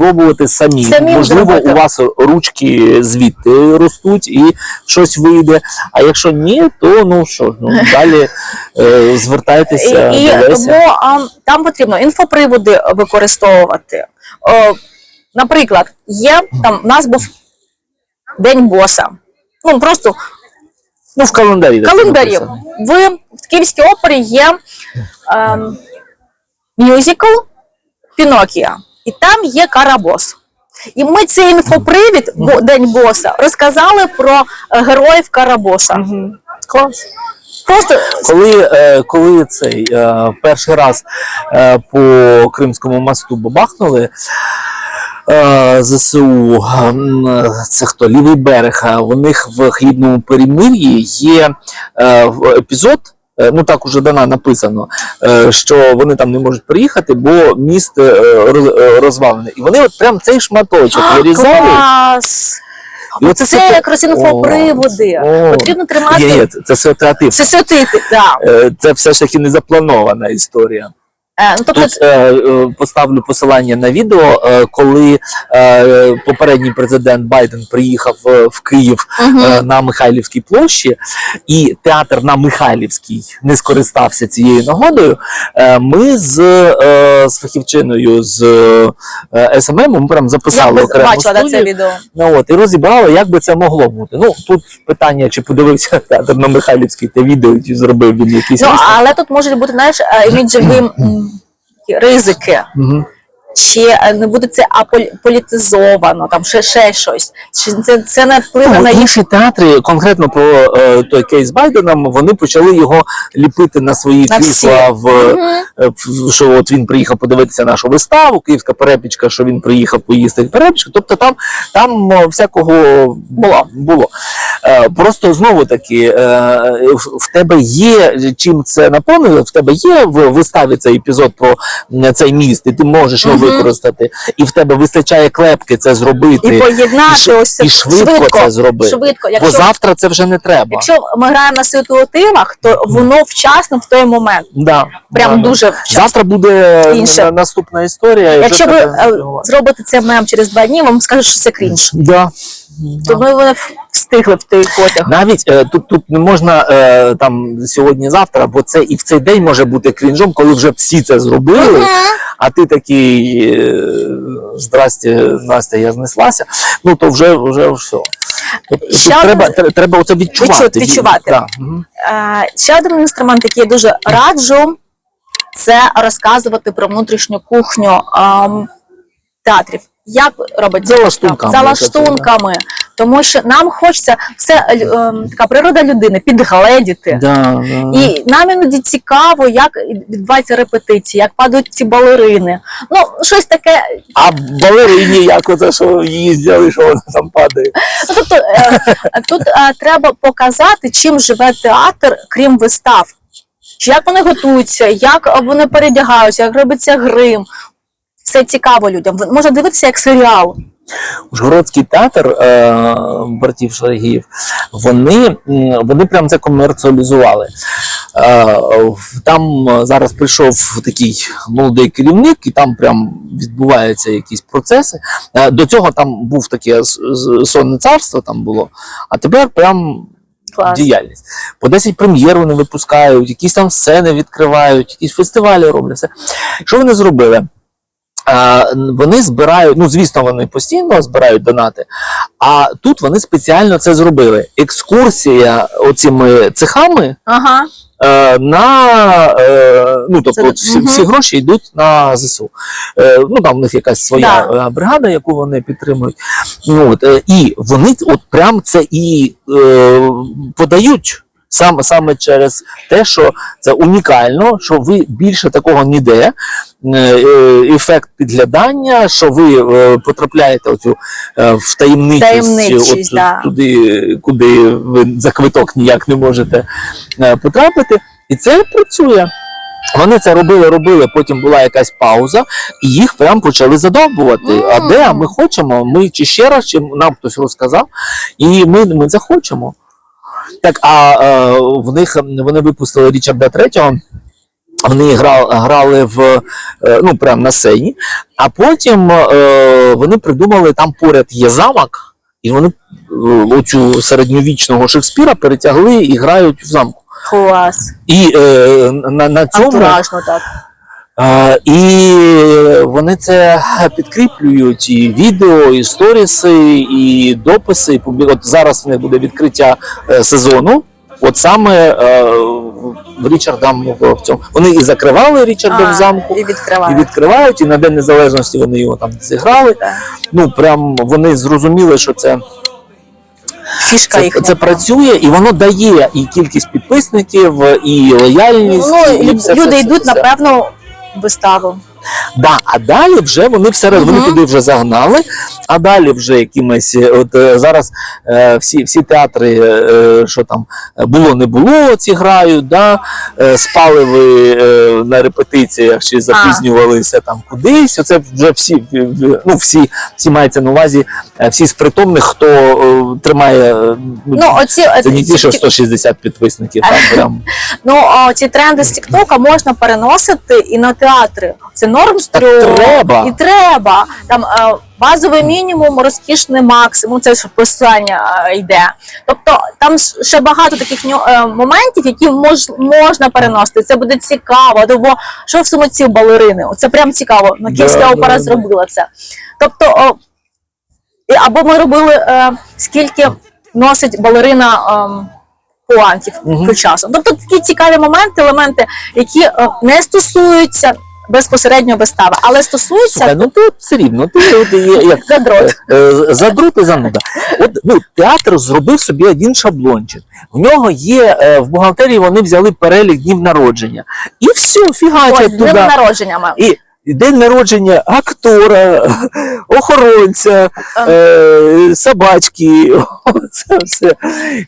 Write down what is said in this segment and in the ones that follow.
спробувати самі. Самим Можливо, у вас ручки звідти ростуть і щось вийде. А якщо ні, то ну що ну далі е, звертайтеся І, і тому а, там потрібно інфоприводи використовувати. О, наприклад, є там у нас був День боса. Ну просто Ну, в календарі. так календарі. В, в Київській опері є ем, мюзикл Пінокіа, і там є карабос. І ми цей інфопривід, бо День боса, розказали про е, героїв карабоса. Клас. Просто Коли, е, коли цей е, перший раз по Кримському мосту бабахнули, ЗСУ, це хто лівий берег, у них в хлібному перемир'ї є епізод. Е, Ну так уже дана написано, е, що вони там не можуть приїхати, бо міст розвалене. е, розвалений. І вони от прям цей шматочок вирізали. клас! І Оце Це як якраз інфоприводи. Потрібно тримати. Ні, ні, це, креатив. Це святити, так. Да. Це все ж таки не запланована історія. Е, ну, тобто, Тут е, е, поставлю посилання на відео, е, коли е, попередній президент Байден приїхав е, в Київ мгм. е, на Михайлівській площі, і театр на Михайлівській не скористався цією нагодою. Е, ми з, е, з фахівчиною з е, СММ ми прям записали б окрему бачила да, це відео. Ну, от, і розібрали, як би це могло бути. Ну тут питання, чи подивився театр на Михайлівській те відео, чи зробив він якийсь Ну, але тут можуть бути, знаєш, іміджеві м, такі ризики. Мгм. Чи е, не буде це аполітизовано, там ще, ще щось. Чи це, це не впливе Ну, на їх інші театри, конкретно про е, той кейс з Байденом, вони почали його ліпити на свої На крісла в, е, в- що от він приїхав подивитися нашу виставу, київська перепічка, що він приїхав поїсти перепічку. Тобто там, там всякого було. було. Е, просто знову таки, е, в- в тебе є чим це наповнено, в тебе є в виставі цей епізод про цей міст, і ти можеш його. Використати, і в тебе вистачає клепки це зробити. і поєднати ш- ось це і швидко це зробити. Швидко. Бо завтра це вже не треба. якщо ми граємо на ситуативах, то воно вчасно в той момент. Да, Прям да, дуже вчасно. Завтра буде Інше. наступна історія. Якщо ви е, зробите це мем через два дні, вам скажуть, що це крінж. да. То ми вони встигли в той потяг. Навіть е, тут, тут не можна е, там сьогодні-завтра, бо це і в цей день може бути крінжом, коли вже всі це зробили, а ти такий е, здрасте, Настя, я знеслася. Ну то вже вже все. Тобто, тут Ще один- треба, тре- треба оце відчувати. Відчувати. Да. Е, Ще один інструмент, який я дуже раджу, це розказувати про внутрішню кухню ем, театрів. Як робить За лаштунками, За лаштунками. Тому що нам хочеться це е, ем, така природа людини підгледіти. Да, да. І нам іноді цікаво, як відбуваються репетиції, як падають ці балерини. Ну, щось таке. А балерині як оце, що їздили, що вона там падає. Ну, тобто е, тут е, треба показати, чим живе театр, крім вистав. Як вони готуються, як вони передягаються, як робиться грим. Все цікаво людям. Можна дивитися як серіал. Ужгородський театр е, братів Шарагіїв, вони, вони прям це комерціалізували. Е, там е, зараз прийшов такий молодий керівник, і там прям відбуваються якісь процеси. Е, до цього там був таке сонне царство, там було, а тепер прям. Клас. Діяльність. По 10 прем'єр вони випускають, якісь там сцени відкривають, якісь фестивалі роблять. Все. Що вони зробили? Вони збирають, ну звісно, вони постійно збирають донати. А тут вони спеціально це зробили. Екскурсія оціми цехами Ага. е, на е, ну тобто Це- всі, всі гроші йдуть на ЗСУ. Е, ну там у них якась своя Да. е, бригада, яку вони підтримують. Ну от е, і вони от прям це і е, подають. Саме саме через те, що це унікально, що ви більше такого ніде. е, е, Ефект підглядання, що ви е, потрапляєте оцю в таємничість, Таємничість, от, да. туди, куди ви за квиток ніяк не можете потрапити. І це працює. Вони це робили, робили, потім була якась пауза, і їх прям почали задовбувати. А де ми хочемо? Ми чи ще раз, чи нам хтось розказав, і ми, ми це хочемо. Так, а е, в них вони випустили Річарда Третього. Вони грали, грали в е, ну прямо на сцені, а потім е, вони придумали там поряд є замок, і вони оцю середньовічного Шекспіра перетягли і грають в замку. Клас. І е, на, на цьому Антуражно так. І вони це підкріплюють і відео, і сторіси, і дописи. І. От зараз в них буде відкриття е, сезону. От саме е, в Річардам в, цьому. Вони і закривали Річарда в замку. І І відкривають, і на День Незалежності вони його там зіграли. Так. Ну прям вони зрозуміли, що це, Фішка це, їхня. це працює, і воно дає і кількість підписників, і лояльність. Ну, і все, люди все, йдуть все, на все. певну виставу. Да, а далі вже вони все раз вони туди вже загнали. А далі вже якимось, е, от е, зараз е, всі, всі театри, е, що там е, було, не було, ці грають, да, е, спали ви е, на репетиціях чи запізнювалися там кудись. Оце вже всі, ну, всі, всі мається на увазі, е, всі з притомних, хто е, тримає. е, Ну, оці, це не ті, що 160 підписників, там прям. Ну, ці тренди з Тіктока можна переносити і на театри. Це норм стрьом. треба. І треба. Там е, базовий мінімум, розкішний максимум, це ж посилання е, йде. Тобто там ж ще багато таких ню- е, моментів, які мож, можна переносити. Це буде цікаво. Бо що в сумоці балерини? Це прям цікаво. На Київська да, опера да. зробила це. Тобто, о, і- або ми робили е, скільки носить балерина. ем, Пуантів Мгм. по часу. Тобто такі цікаві моменти, елементи, які е, не стосуються безпосередньо вистави, але стосуються Слухай, ну ти все рівно, ти от, є- як задрот. Е, задрут і зануда. От ну, театр зробив собі один шаблончик. В нього є е, в бухгалтерії, вони взяли перелік днів народження. І все, фігачать туди. днем народженнями. І день народження актора, охоронця, е, собачки. Це все.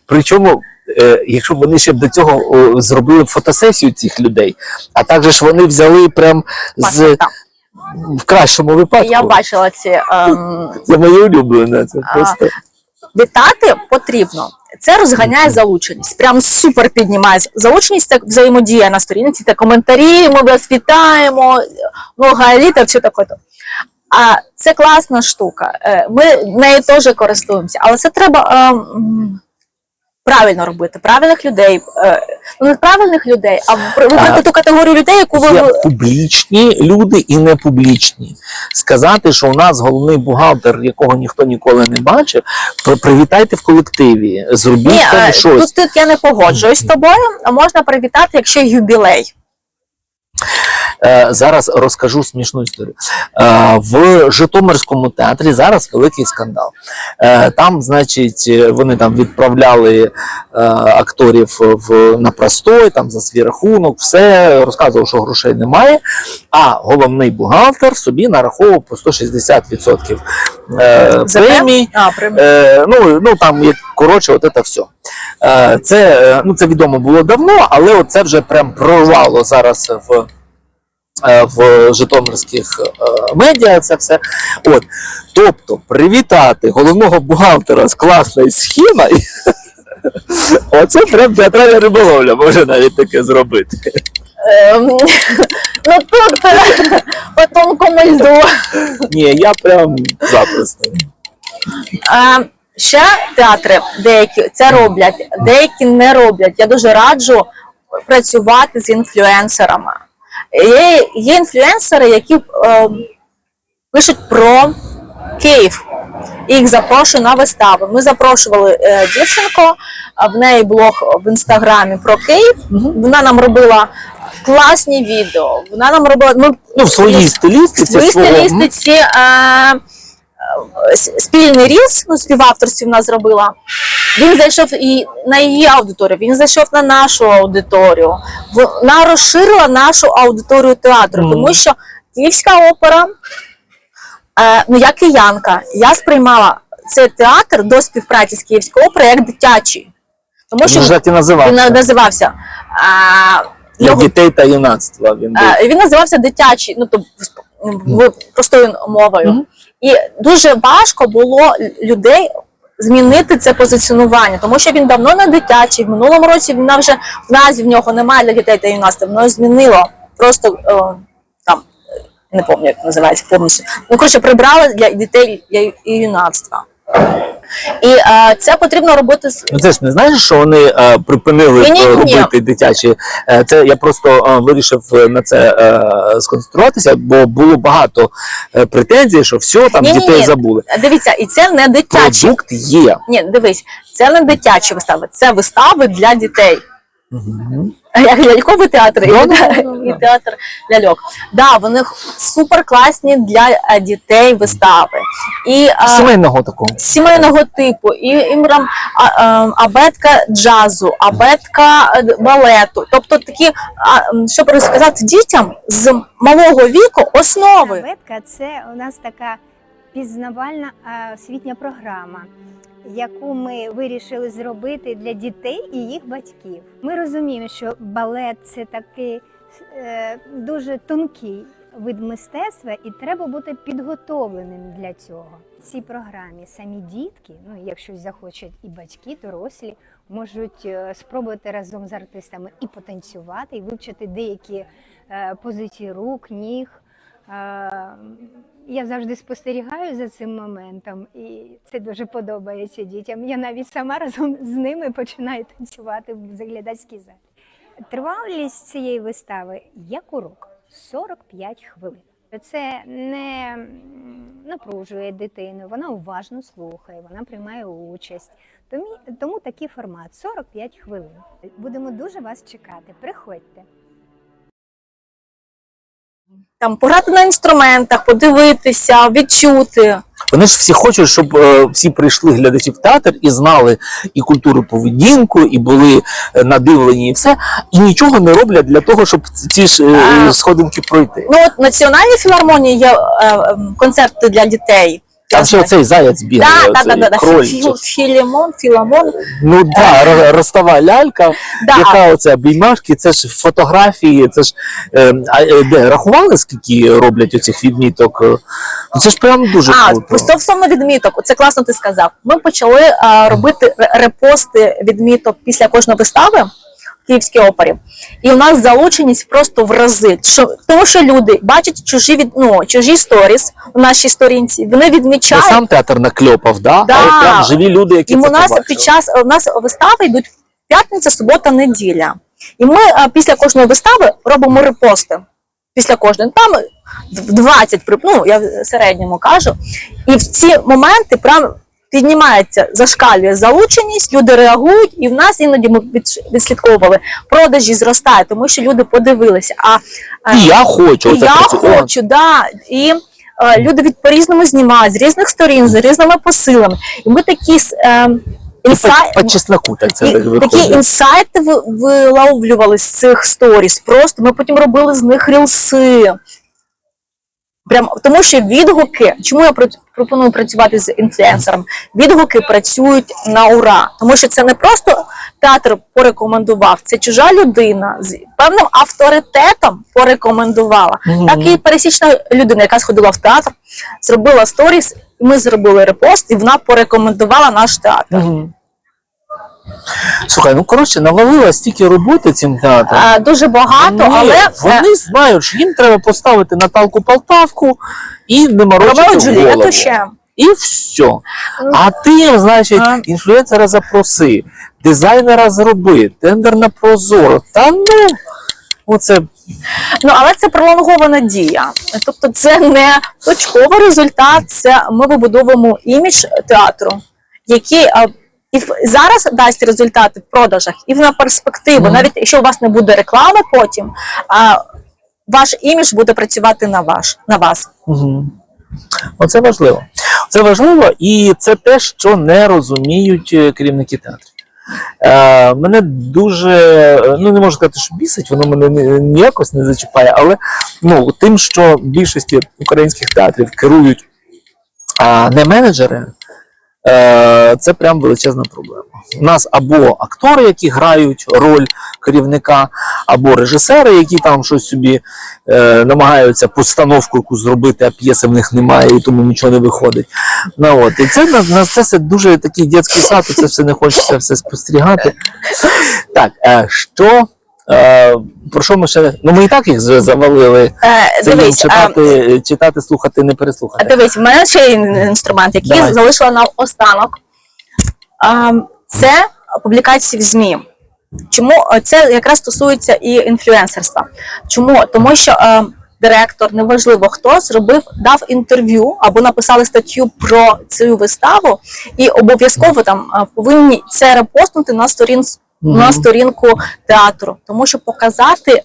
Причому. Е, Якщо б вони ще б до цього зробили фотосесію цих людей, а також вони взяли прям з в кращому випадку. Я бачила ці ем, Це моє улюблене. Це просто вітати потрібно. Це розганяє залученість. Прям супер піднімає залученість. Це взаємодія на сторінці, це коментарі. Ми вас вітаємо, много еліта, все таке. А це класна штука. Е, Ми нею теж користуємося, але це треба ем, правильно робити. Правильних людей, е, ну не правильних людей, а вибрати ту категорію людей, яку ви є публічні люди і не публічні. Сказати, що у нас головний бухгалтер, якого ніхто ніколи не бачив, при- привітайте в колективі, зробіть Ні, там е, щось. тут, тут я не погоджуюсь з тобою. а Можна привітати, якщо юбілей. Е, зараз розкажу смішну історію. Е, в Житомирському театрі зараз великий скандал. Е, там, значить, вони там відправляли акторів в, на простой, там за свій рахунок, все розказував, що грошей немає. А головний бухгалтер собі нараховував по 160% е, премій. А. Е, ну, ну там як коротше, от це все. Це, ну, це відомо було давно, але це вже прям прорвало зараз в, в житомирських е, медіа. Це все. От. Тобто, привітати головного бухгалтера з класної схеми. Оце прям театральна риболовля може навіть таке зробити. Ем, ну тут е, по тонкому льду. Ні, я прям запросто. Е, Ще театри деякі це роблять, деякі не роблять. Я дуже раджу працювати з інфлюенсерами. Є, є інфлюенсери, які е, пишуть про Київ. Їх запрошую на вистави. Ми запрошували е, дівчинку, в неї блог в інстаграмі про Київ. Вона нам робила класні відео. Вона нам робила. ну, Ну, в своїй в стилістиці. своїй стилістиці е, спільний різ, ну, співавторстві в нас зробила. Він зайшов і на її аудиторію, він зайшов на нашу аудиторію. Вона розширила нашу аудиторію театру, тому що Київська опера, е, ну я киянка, я сприймала цей театр до співпраці з Київською оперою як дитячий. Тому що Він же так він називався. називався. А, Для його- дітей та юнацтва він був. Е, Він називався дитячий, ну тобто в простою мовою. Мгм. І дуже важко було людей змінити це позиціонування, тому що він давно не дитячий. В минулому році вона вже в назві в нього немає для дітей та юнацтва, воно змінило. просто е, там не пам'ятаю, як називається повністю. Ну коротше, прибрали для дітей і юнацтва. І е, це потрібно робити з Ну це ж не знаєш, що вони е, припинили Ні-ні-ні. е, робити дитячі. Е, це я просто е, вирішив е, на це е, сконцентруватися, бо було багато е, претензій, що все там Ні-ні-ні. дітей забули. Дивіться, і це не дитячі. Продукт є. Ні, дивись, це не дитячі вистави, це вистави для дітей. Мгм. Як ляльковий театр і, театр ляльок. Да, вони супер класні для е, дітей вистави. І е, Сімейного такого. сімейного типу, і, і прям а, е, абетка джазу, абетка балету. Тобто такі, щоб розказати дітям з малого віку основи. Абетка це у нас така пізнавальна освітня програма, яку ми вирішили зробити для дітей і їх батьків. Ми розуміємо, що балет це такий е, дуже тонкий вид мистецтва, і треба бути підготовленим для цього. В цій програмі самі дітки, ну якщо захочуть і батьки, дорослі, можуть е, спробувати разом з артистами і потанцювати, і вивчити деякі е, позиції рук, ніг. Я завжди спостерігаю за цим моментом, і це дуже подобається дітям. Я навіть сама разом з ними починаю танцювати в заглядацькій залі. Тривалість цієї вистави як урок 45 хвилин. Це не напружує дитину, вона уважно слухає, вона приймає участь. Тому, тому такий формат 45 хвилин. Будемо дуже вас чекати. Приходьте. Там пограти на інструментах, подивитися, відчути. Вони ж всі хочуть, щоб е, всі прийшли глядачі в театр і знали і культуру поведінку, і були е, надивлені, і все, і нічого не роблять для того, щоб ці- ці ж е, сходинки пройти. Ну от національній філармонії є е, е, концерти для дітей. Там ще оцей заяць бігає, Да, да, да, да, да. Фі- Філімон, Філамон. Ну да, ро- ростова лялька, Да. яка оце обіймашки, це ж фотографії, це ж е, а, е, де рахували, скільки роблять оцих відміток? Е, Ну, Це ж прям дуже А, круто. стосовно відміток, це класно ти сказав. Ми почали а, робити ре- репости відміток після кожної вистави Київській опері. І у нас залученість просто в рази. Тому що люди бачать чужі від ну, чужі сторіс у нашій сторінці, вони Не відмічають. сам театр накльопав, да? Да. а прям живі люди, які І це у нас побачили. під час у нас вистави йдуть п'ятниця, субота, неділя. І ми а, після кожної вистави робимо репости. Після кожної там 20, при- ну я в середньому кажу. І в ці моменти прям піднімається, зашкалює залученість, люди реагують, і в нас іноді ми від- відслідковували продажі зростають, тому що люди подивилися. А, І я хочу. і я працювати. хочу, да. І е, люди від по-різному знімають, з різних сторін, з різними посилами. І ми такі е, інсай... по, по чесноку так це і такі інсайти ви- виловлювали з цих сторіс. Просто ми потім робили з них рілси. Прям тому, що відгуки, чому я пр- пропоную працювати з інфлюенсером? Відгуки працюють на ура, тому що це не просто театр порекомендував, це чужа людина з певним авторитетом порекомендувала. Мгм. Так і пересічна людина, яка сходила в театр, зробила сторіс, ми зробили репост, і вона порекомендувала наш театр. Мгм. Слухай, ну коротше, навалила стільки роботи цим театром. Е, Дуже багато, Ні, але е, вони знають, що їм треба поставити Наталку Полтавку і не морочити голову. ще. І все. А ти, значить, А. інфлюенсера запроси, дизайнера зроби, тендер на прозоро. Та ну, оце Ну, але це пролонгована дія. Тобто це не точковий результат, це ми вибудовуємо імідж театру, який а, і зараз дасть результати в продажах, і на перспективу. Мгм. Навіть якщо у вас не буде реклами потім, а, ваш імідж буде працювати на, ваш, на вас. Угу. Оце важливо. Це важливо, і це те, що не розуміють е, керівники театрів. Е, мене дуже, ну не можу сказати, що бісить, воно мене ніякось не зачіпає, але ну, тим, що більшості українських театрів керують а, не менеджери, це прям величезна проблема. У нас або актори, які грають роль керівника, або режисери, які там щось собі е, намагаються постановку яку зробити, а п'єси в них немає, і тому нічого не виходить. Ну, от. І це на, на це все дуже такий дитячий сад, це все не хочеться все спостерігати. Так, е, що Е, про що ми ще? Ну ми і так їх завалили. Е, Це їм дивись, а, читати, читати, слухати, не А переслухати. Дивись, в мене ще є інструмент, який Давай. залишила на останок. А, Це публікації в ЗМІ. Чому Е, це якраз стосується і інфлюенсерства? Чому? Тому що е, директор, неважливо хто, зробив, дав інтерв'ю або написали статтю про цю виставу, і обов'язково там повинні це репостнути на сторін. На сторінку театру, тому що показати,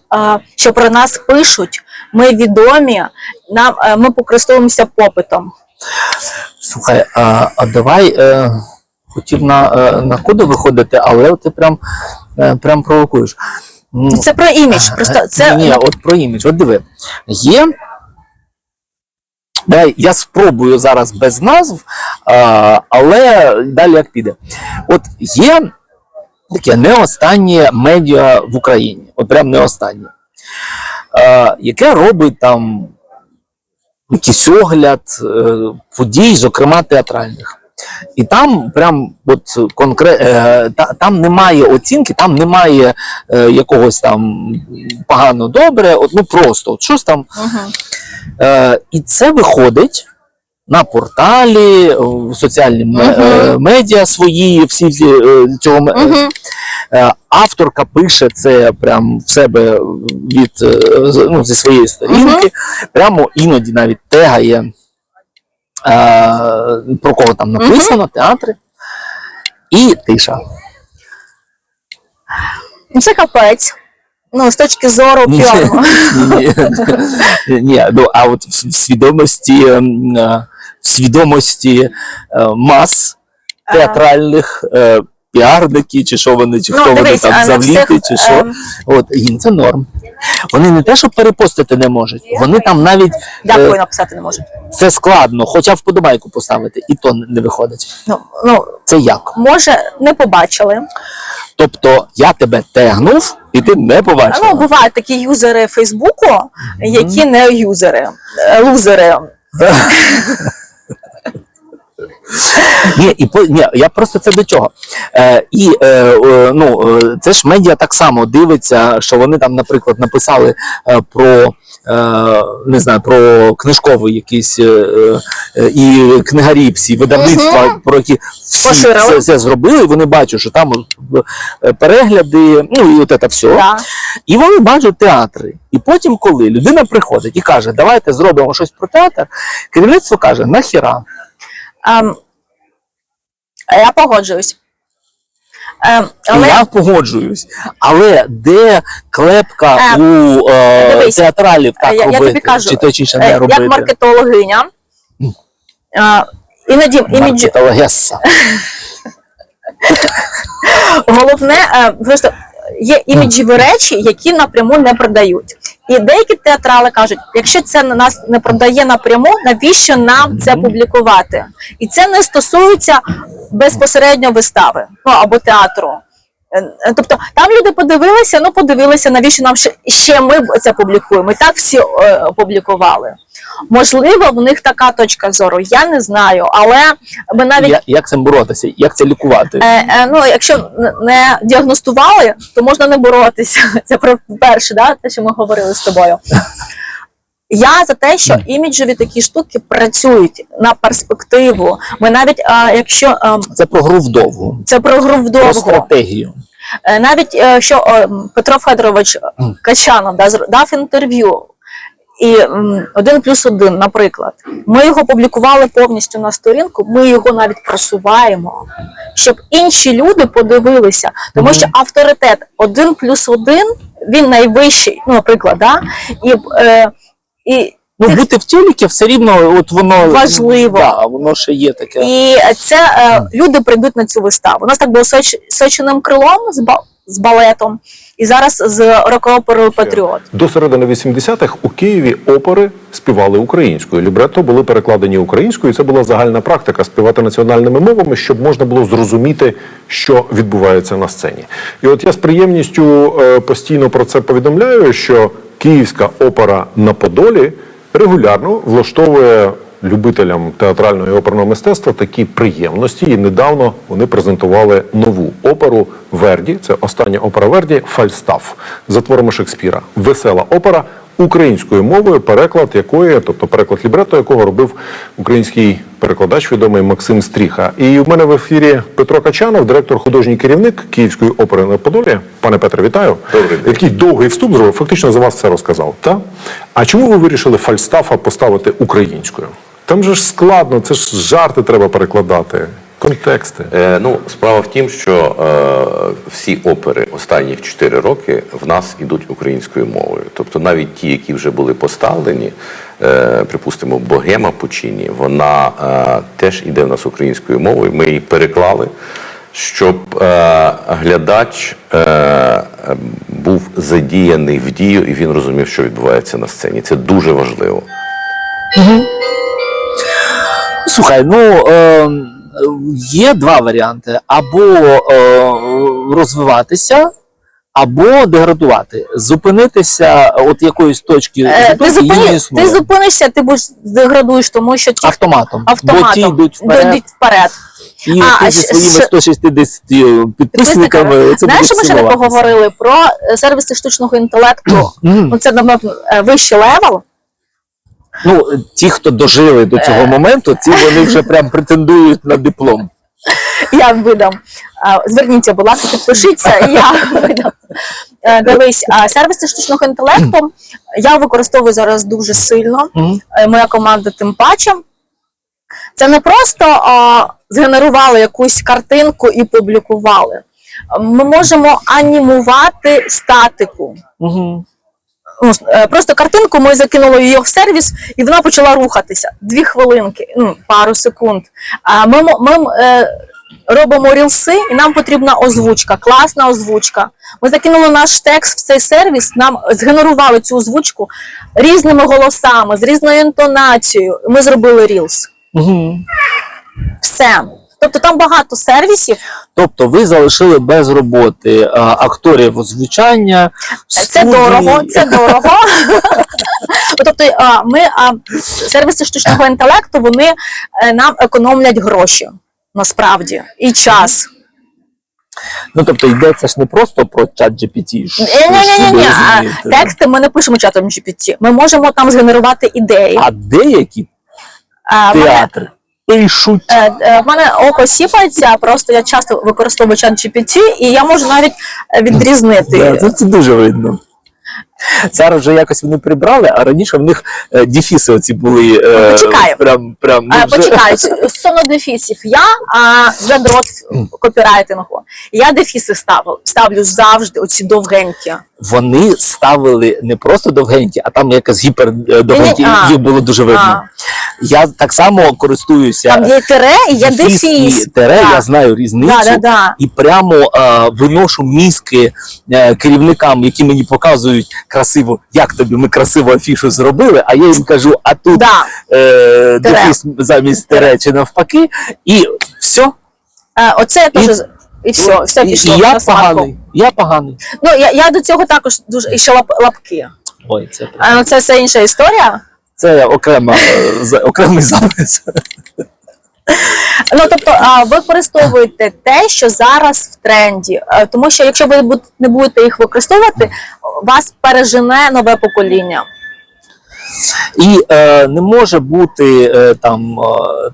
що про нас пишуть, ми відомі, нам е, ми покористовуємося попитом. Слухай, а, а давай е, хотів на, е, на коду виходити, але ти прям, е, прям провокуєш. Це про імідж. Просто це Ні, ні, от про імідж. От диви. Є. Давай, я спробую зараз без назв, але далі як піде. От є таке не останнє медіа в Україні, от прям не останнє, а, яке робить там якийсь огляд е, подій, зокрема театральних. І там прям от конкре... е, та, там немає оцінки, там немає е, якогось там погано добре, от, ну просто от щось там. Мгм. Е, і це виходить на порталі, в соціальні е, медіа свої, всі е, цього. Е, Авторка пише це прям в себе від ну, зі своєї сторінки, прямо іноді навіть тегає, про кого там написано, театри. І тиша. Ну, Це капець. Ну, з точки зору Ні, піару. ні, ні, ні, ну, а от в свідомості, свідомості е, мас театральних е, піарники, чи що вони, чи Ну, хто вони дивись, а там завліти, всіх, чи що. ем, От їм це норм. Вони не те, що перепостити не можуть, вони там навіть Дякую, е, написати не можуть. це складно, хоча вподобайку поставити, і то не виходить. Ну, ну, Це як? може, не побачили. Тобто я тебе тегнув, і ти не побачив. Ну, бувають такі юзери Фейсбуку, які не юзери, лузери. Ні, і по ні, я просто це до чого. Е, і е, ну, е, це ж медіа так само дивиться, що вони там, наприклад, написали е, про е, не знаю, про книжковий якийсь е, е, і книгарі всі видавництва, про які всі це, це зробили, вони бачать, що там перегляди, ну і от це все. Да. І вони бачать театри. І потім, коли людина приходить і каже, давайте зробимо щось про театр, керівництво каже, нахіра. Ем, я погоджуюсь. Ем, але Я погоджуюсь. Але де клепка Е, у е, дивись, театралів так я- я тобі кажу, чи то чи ще е, не робити? як маркетологиня, е, іноді імідж, Маркетологеса. головне, е, просто є іміджеві речі, які напряму не продають. І деякі театрали кажуть, якщо це на нас не продає напряму, навіщо нам це публікувати? І це не стосується безпосередньо вистави ну, або театру. Е, е, Тобто там люди подивилися, ну подивилися, навіщо нам ще, ще ми це публікуємо. І так всі е, опублікували. Можливо, в них така точка зору, я не знаю, але ми навіть Я- Як цим боротися? Як це лікувати? Е, е, ну, якщо не діагностували, то можна не боротися. Це про перше, да, те, що ми говорили з тобою. Я за те, що іміджові такі штуки працюють на перспективу. Ми навіть а, якщо а, Це про гру вдовгу, це про гру про вдовго, стратегію. Е, навіть е, що е, Петро Федорович Качанов да, зр- дав інтерв'ю. І один плюс один, наприклад, ми його публікували повністю на сторінку, ми його навіть просуваємо, щоб інші люди подивилися. Тому що авторитет один плюс один, він найвищий, ну, наприклад, да? і, е, і, Ну, бути в тюліки все рівно, от воно Важливо. Да, воно ще є таке. і це е, люди прийдуть на цю виставу. У нас так було Сочиним крилом з, ба- з балетом, і зараз з рок-оперою Патріот. До середини 80-х у Києві опери співали українською. Лібретто були перекладені українською. і Це була загальна практика співати національними мовами, щоб можна було зрозуміти, що відбувається на сцені. І от я з приємністю е, постійно про це повідомляю, що Київська опера на Подолі регулярно влаштовує любителям театрального і оперного мистецтва такі приємності. І недавно вони презентували нову оперу Верді. Це остання опера Верді Фальстаф за творами Шекспіра. Весела опера українською мовою, переклад якої, тобто переклад лібретто, якого робив український перекладач відомий Максим Стріха. І в мене в ефірі Петро Качанов, директор художній керівник Київської опери на Подолі. Пане Петре, вітаю. Добрий день. Такий довгий вступ зробив, фактично за вас все розказав. Та? А чому ви вирішили Фальстафа поставити українською? Там же ж складно, це ж жарти треба перекладати, контексти. Е, ну, справа в тім, що е, всі опери останніх 4 роки в нас ідуть українською мовою. Тобто навіть ті, які вже були поставлені, е, припустимо, Богема Пучині, вона е, теж іде в нас українською мовою. Ми її переклали, щоб е, глядач е, був задіяний в дію і він розумів, що відбувається на сцені. Це дуже важливо. Слухай, ну е, є два варіанти: або е, розвиватися, або деградувати, зупинитися от якоїсь точки Е, ти, зупинки, її не зупини, існує. ти зупинишся, ти будеш деградуєш, тому що ті автоматом. автоматом Бо ті йдуть вперед, йдуть вперед. і А, ти а зі ще- своїми ще- 160 підписниками. Це Знаєш, буде що ми ще не поговорили про е, сервіси штучного інтелекту? Мгм. ну це напевно е, вищий левел. Ну, ті, хто дожили до цього Е. моменту, ці вони вже прям претендують на диплом. Я видам. Зверніться, будь ласка, підпишіться, і я видам. Е, Дивись, сервіси штучного інтелекту я використовую зараз дуже сильно. Е, Моя команда тим паче. Це не просто а, згенерували якусь картинку і публікували. Ми можемо анімувати статику. Мгм. Ну, е, просто картинку ми закинули її в сервіс, і вона почала рухатися. Дві хвилинки, ну, пару секунд. А ми, ми е, робимо рілси, і нам потрібна озвучка, класна озвучка. Ми закинули наш текст в цей сервіс, нам згенерували цю озвучку різними голосами, з різною інтонацією. Ми зробили рілс. Мгм. Все. Тобто там багато сервісів. Тобто ви залишили без роботи а, акторів озвучання. Це студії. дорого, це дорого. тобто а, ми а, сервіси штучного інтелекту вони е, нам економлять гроші насправді і час. Ну тобто йдеться ж не просто про чат GPT. Ні-ні-ні, ні. Тексти ми не пишемо чатом GPT. Ми можемо там згенерувати ідеї. А деякі театри пишуть. е, е, в мене око сіпається, просто я часто використовую чат GPT, і я можу навіть е, відрізнити. Да, це, це дуже видно. Зараз вже якось вони прибрали, а раніше в них е, дефіси оці були. Е, Почекай. Прям, прям, ну, вже- Почекай, стосовно дефісів. Я а, задрот копірайтингу. Я дефіси ставлю, ставлю завжди, оці довгенькі. Вони ставили не просто довгенькі, а там якось гіпер е, а. їх було дуже видно. А, Я так само користуюся. там є тире і є дефіс дефіс. і тере, Так. я знаю різницю. Да, да, да. І прямо е, виношу мізки е, керівникам, які мені показують красиво, як тобі ми красиво афішу зробили. А я їм кажу, а тут Да. е, дефіс замість тере чи навпаки, і все. Е, Оце я теж. І все, все і, пішло і я на поганий. Я поганий. Ну, я, я до цього також дуже і ще лап, лапки. Ой, це А, ну, це все інша історія. це окрема е, окремий запис. Ну тобто використовуйте те, що зараз в тренді. Е, Тому що якщо ви не будете їх використовувати, вас пережене нове покоління. І е, не може бути е, там е,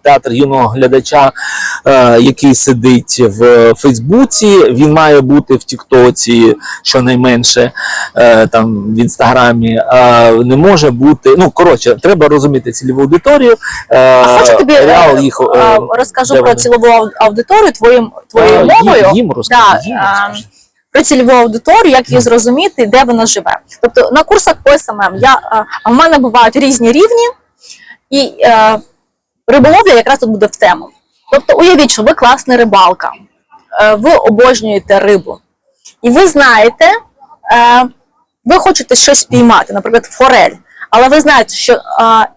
театр юного глядача, е, який сидить в Фейсбуці. Він має бути в Тіктоці, щонайменше е, там в інстаграмі. Е, не може бути. Ну коротше, треба розуміти цільову аудиторію. Е, А хочу тобі е, реал їх е, розкажу про вони? цілову аудиторію твоїм твоєю Е, мовою. Їм, їм розкажи, Да, їм а, розкажи. Про цільову аудиторію, як її зрозуміти, де вона живе. Тобто на курсах по СММ я, в мене бувають різні рівні, і е, риболовля якраз тут буде в тему. Тобто, уявіть, що ви класна рибалка, е, ви обожнюєте рибу, і ви знаєте, е, ви хочете щось піймати, наприклад, форель. Але ви знаєте, що е,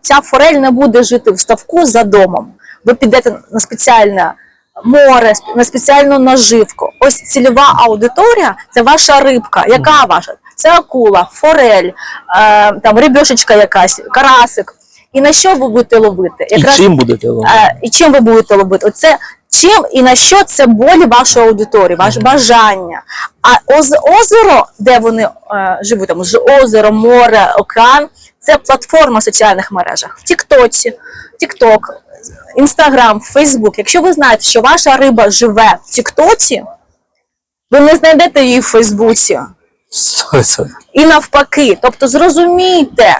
ця форель не буде жити в ставку за домом. Ви підете на спеціальне море, на спеціальну наживку. Ось цільова аудиторія це ваша рибка. Яка ваша? Це акула, форель, е, там рибешечка якась, карасик. і на що ви будете ловити? І чим будете ловити? Е, і чим ви будете ловити? Оце чим і на що це болі вашої аудиторії, ваше бажання. А озеро, де вони е, живуть, там озеро, море, океан, це платформа в соціальних мережах. В Тіктоці, Тікток, Інстаграм, Фейсбук. Якщо ви знаєте, що ваша риба живе в Тіктоці, ви не знайдете її в Фейсбуці. І навпаки, тобто зрозумійте,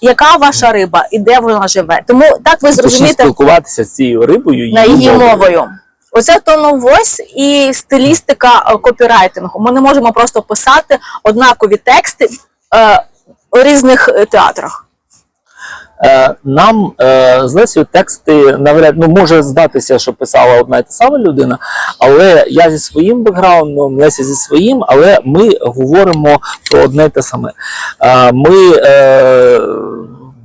яка ваша риба і де вона живе. Тому так ви зрозумієте спілкуватися з цією рибою на її мовою. Оце tone of і стилістика е, копірайтингу. Ми не можемо просто писати однакові тексти е, у різних е, театрах. Е, Нам е, з Лесію тексти навряд ну може здатися, що писала одна і та сама людина, але я зі своїм бекграундом, Леся зі своїм, але ми говоримо про одне і те саме. Ми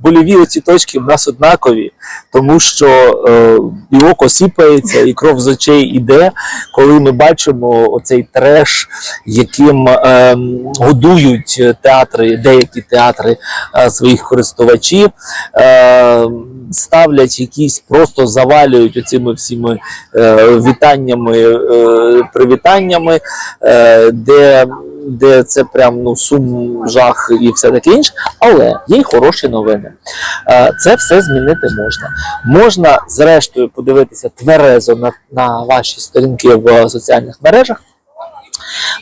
боліві оці точки в нас однакові, тому що е, і око сіпається, і кров з очей іде, коли ми бачимо оцей треш, яким е, годують театри, деякі театри е, своїх користувачів, е, ставлять якісь, просто завалюють оцими всіми е, вітаннями, е, привітаннями, е, де, де це прям ну, сум, жах і все таке інше. Але є й хороші новини. Е, Це все змінити можна. Можна, зрештою, подивитися тверезо на, на ваші сторінки в соціальних мережах.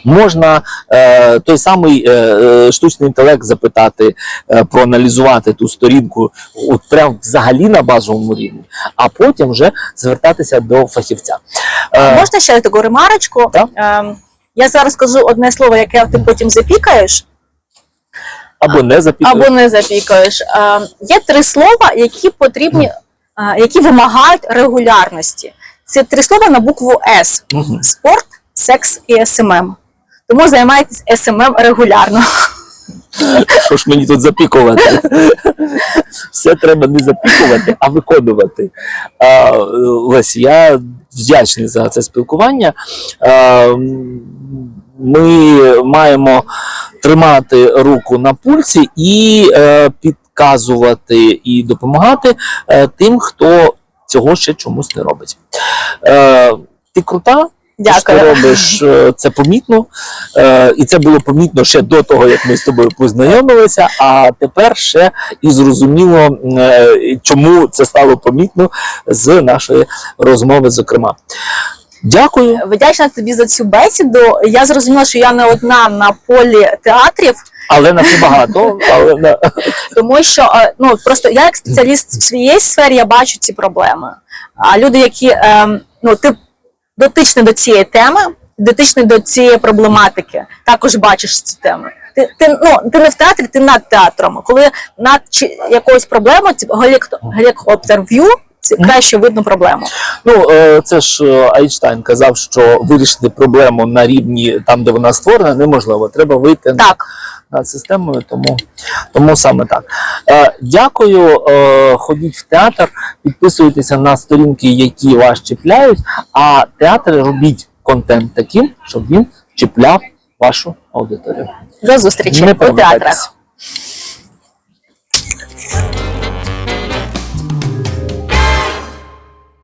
Можна е, той самий е, е, штучний інтелект запитати, е, проаналізувати ту сторінку, от прям взагалі на базовому рівні, а потім вже звертатися до фахівця. Е, Можна ще таку ремарочку? Так. Ем, я зараз скажу одне слово, яке ти потім запікаєш, або не запікаєш. або не запікаєш. А, є три слова, які потрібні, а, які вимагають регулярності. Це три слова на букву С: спорт, секс і СММ. Тому займайтесь СММ регулярно. Що ж мені тут запікувати? Все треба не запікувати, а виконувати. А, Лесь, я вдячний за це спілкування. А, Ми маємо тримати руку на пульсі і е, підказувати і допомагати е, тим, хто цього ще чомусь не робить. Е, Ти крута, що ти Дякую. робиш, е, це помітно. Е, І це було помітно ще до того, як ми з тобою познайомилися. А тепер ще і зрозуміло, е, чому це стало помітно з нашої розмови, зокрема. Дякую. Вдячна тобі за цю бесіду. Я зрозуміла, що я не одна на полі театрів. Але нас багато. Але на- Тому що ну просто я як спеціаліст в своїй сфері я бачу ці проблеми. А люди, які ем, ну ти дотичний до цієї теми, дотичний до цієї проблематики, також бачиш ці теми. Ти, ти, ну, ти не в театрі, ти над театром. Коли над чи, якоюсь проблемою, типу гелікоптер в'ю, це краще видно проблему. Ну, е, це ж е, Айнштайн казав, що вирішити проблему на рівні там, де вона створена, неможливо. Треба вийти Так, над системою, тому, тому саме так. Е, дякую. Ходіть в театр, підписуйтеся на сторінки, які вас чіпляють, а театри робіть контент таким, щоб він чіпляв вашу аудиторію. до зустрічі Не у театрах.